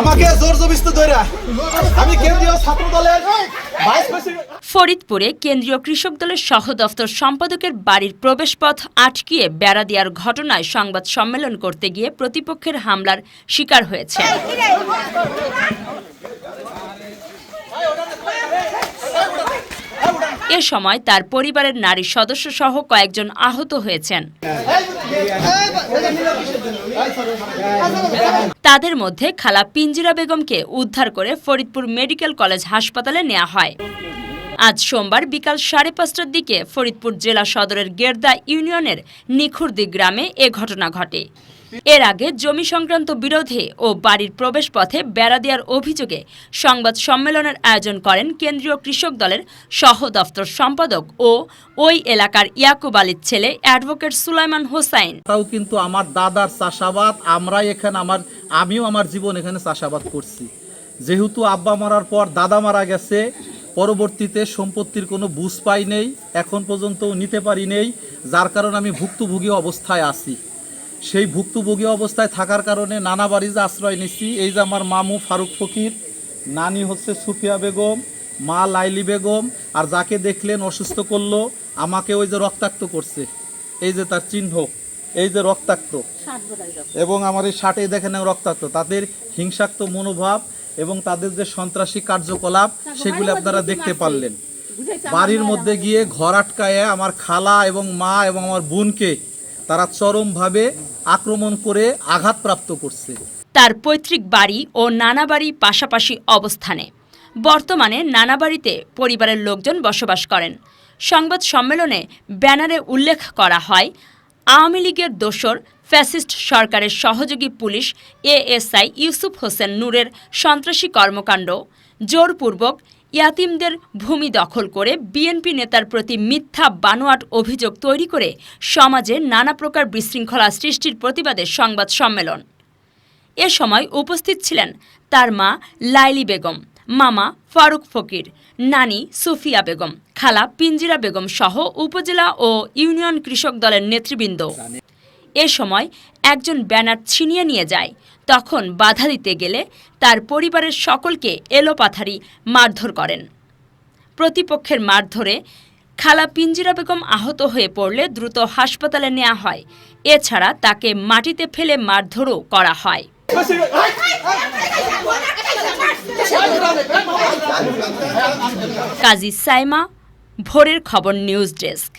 আমাকে জোর জবিস্ত আমি কেন্দ্রীয় ছাত্র দলের ফরিদপুরে কেন্দ্রীয় কৃষক দলের সহ দফতর সম্পাদকের বাড়ির প্রবেশপথ আটকিয়ে বেড়া দেওয়ার ঘটনায় সংবাদ সম্মেলন করতে গিয়ে প্রতিপক্ষের হামলার শিকার হয়েছে। এ সময় তার পরিবারের নারী সদস্য সহ কয়েকজন আহত হয়েছেন। তাদের মধ্যে খালা পিঞ্জিরা বেগমকে উদ্ধার করে ফরিদপুর মেডিকেল কলেজ হাসপাতালে নেওয়া হয়। আজ সোমবার বিকাল সাড়ে পাঁচটার দিকে ফরিদপুর জেলা সদরের গেরদা ইউনিয়নের নিখুরদি গ্রামে এ ঘটনা ঘটে। এর আগে জমি সংক্রান্ত বিরোধে ও বাড়ির প্রবেশ পথে বেড়া দেওয়ার অভিযোগে সংবাদ সম্মেলনের আয়োজন করেন কেন্দ্রীয় কৃষক দলের সহ দফতর সম্পাদক ও ওই এলাকার ইয়াকুব আলীর ছেলে অ্যাডভোকেট সুলাইমান হোসাইন। তাও কিন্তু আমার দাদার চাষাবাদ, আমরাই এখানে আমার, আমিও আমার জীবন এখানে চাষাবাদ করছি। যেহেতু আব্বা মারার পর দাদা মারা গেছে, পরবর্তীতে সম্পত্তির কোনো বুঝ পাই নেই, এখন পর্যন্ত নিতে পারি নেই, যার কারণে আমি ভুক্তভোগী অবস্থায় আছি। সেই ভুক্তভোগী অবস্থায় থাকার কারণে নানা বাড়ি যে আশ্রয় নিচ্ছি। এই যে আমার মামু ফারুক ফকির নানি হচ্ছে সুফিয়া বেগম মা লাইলি বেগম আর যাকে দেখলেন অসুস্থ করল আমাকে ওই যে রক্তাক্ত করছে। এই যে তার চিহ্ন এই যে রক্তাক্ত। এবং আমার এই শার্টে দেখেন রক্তাক্ত। তাদের হিংসাক্ত মনোভাব এবং তাদের যে সন্ত্রাসী কার্যকলাপ সেগুলো আপনারা দেখতে পারলেন। বাড়ির মধ্যে গিয়ে ঘর আটকায় আমার খালা এবং মা এবং আমার বোনকে তারা চরমভাবে আক্রমণ করে আঘাতপ্রাপ্ত করছে। তার পৈতৃক বাড়ি ও নানা বাড়ি পাশাপাশি অবস্থানে। বর্তমানে নানা বাড়িতে পরিবারের লোকজন বসবাস করেন। সংবাদ সম্মেলনে ব্যানারে উল্লেখ করা হয়, আওয়ামী লীগের দোসর, ফ্যাসিস্ট সরকারের সহযোগী পুলিশ, এএসআই, ইউসুফ হোসেন নূরের সন্ত্রাসী কর্মকাণ্ড, জোরপূর্বক ইয়াতিমদের ভূমি দখল করে বিএনপি নেতার প্রতি মিথ্যা বানোয়াট অভিযোগ তৈরি করে সমাজে নানা প্রকার বিশৃঙ্খলা সৃষ্টির প্রতিবাদে সংবাদ সম্মেলন। এ সময় উপস্থিত ছিলেন তার মা লাইলি বেগম, মামা ফারুক ফকির, নানি সুফিয়া বেগম, খালা পিঞ্জিরা বেগম সহ উপজেলা ও ইউনিয়ন কৃষক দলের নেতৃবৃন্দ। এ সময় একজন ব্যানার ছিনিয়ে নিয়ে যায়। তখন বাধা দিতে গেলে তার পরিবারের সকলকে এলোপাথারি মারধর করেন। প্রতিপক্ষের মারধরে খালা পিঞ্জিরা বেগম আহত হয়ে পড়লে দ্রুত হাসপাতালে নেওয়া হয়। এছাড়া তাকে মাটিতে ফেলে মারধরও করা হয়। কাজী সাইমা, ভোরের খবর নিউজ ডেস্ক।